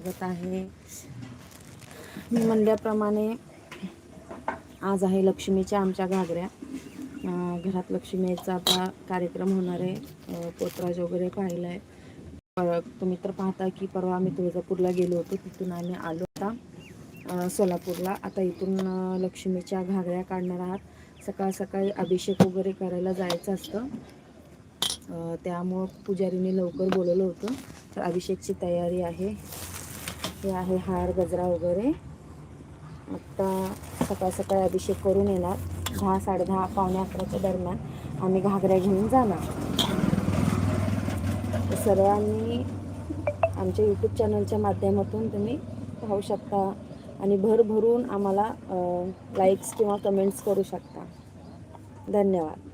स्वागत आहे. मी म्हणल्याप्रमाणे आज आहे लक्ष्मीच्या आमच्या घागऱ्या. घरात लक्ष्मीचा आता कार्यक्रम होणार आहे. पोतराज वगैरे पाहिला आहे पर- तुम्ही तर पाहता की परवा आम्ही तुळजापूरला गेलो होतो. तिथून आम्ही आलो आता सोलापूरला. आता इथून लक्ष्मीच्या घागऱ्या काढणार आहात. सकाळ सकाळी अभिषेक वगैरे करायला जायचं असतं. त्यामुळं पुजारीने लवकर बोलवलं होतं. तर अभिषेकची तयारी आहे. हे आहे हार गजरा वगैरे. आत्ता सकाळ सकाळी अभिषेक करून येणार. दहा साडेदहा पावणे अकराच्या दरम्यान आम्ही घागऱ्या घेऊन जाणार. सर्वांनी आमच्या यूट्यूब चॅनलच्या माध्यमातून तुम्ही पाहू शकता आणि भरभरून आम्हाला लाईक्स किंवा कमेंट्स करू शकता. धन्यवाद.